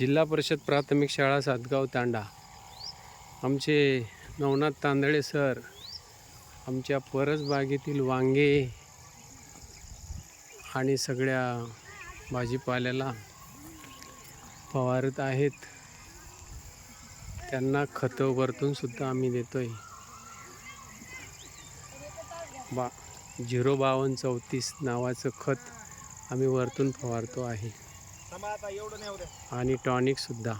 जिल्हा परिषद प्राथमिक शाळा सातगाव तांडा. आमचे नवनाथ तांदळे सर आमच्या परसबागेतील वांगे आणि सगळ्या भाजीपाल्याला फवारत आहेत. त्यांना खतं वरतून सुद्धा आम्ही देतोय. बा झिरो बावन्न चौतीस नावाचं खत आम्ही वरतून फवारतो आहे. आणि टॉनिक सुद्धा.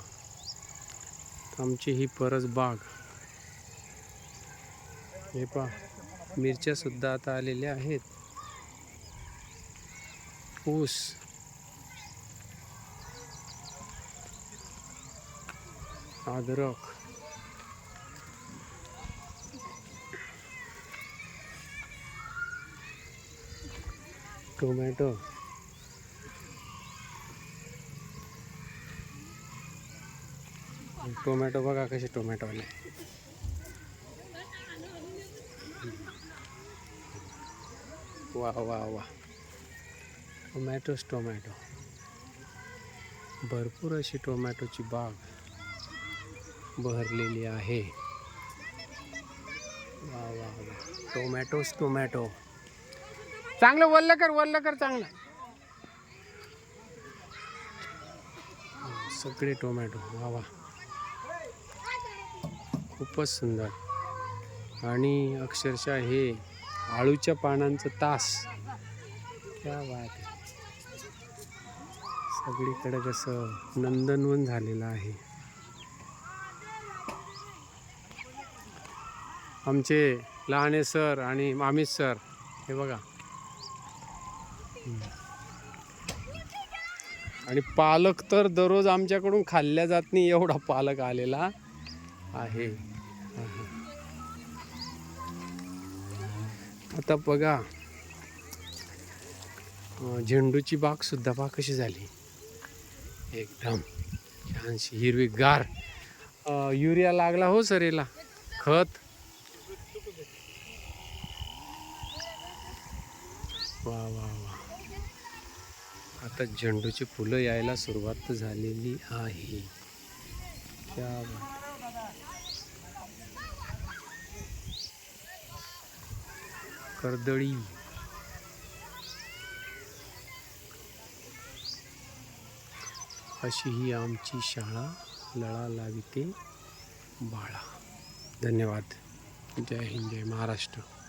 आमची ही परस बाग. हे पा मिरच्या सुद्धा आता आलेल्या आहेत. ऊस. अद्रक. टोमॅटो. टोमॅटो बघा कसे टोमॅटो आले. वा वा वा. टोमॅटोच टोमॅटो. भरपूर अशी टोमॅटोची बाग बहरलेली आहे. वा वा वा. टोमॅटोच टोमॅटो. चांगलं वल्ल कर वल्ल कर चांगलं. सगळे टोमॅटो. वा वा. खूपच सुंदर. आणि अक्षरशः हे आळूच्या पानांचं तास. क्या वाट सगळीकडे कसं नंदनवन झालेलं आहे. आमचे लहाने सर आणि मामी सर हे बघा. आणि पालक तर दररोज आमच्याकडून खाल्ल्या जात नाही एवढा पालक आलेला. आहे. आता बघा झेंडूची बाग सुद्धा पहा कशी झाली. एकदम छानशी हिरवीगार. गार युरिया लागला हो सर याला. खत. वा वा वा. आता झेंडूची फुलं यायला सुरुवात झालेली आहे. क्या कर्दळी. अशी ही आमची शाळा लळा लाविते बाळा. धन्यवाद. जय हिंद जय महाराष्ट्र.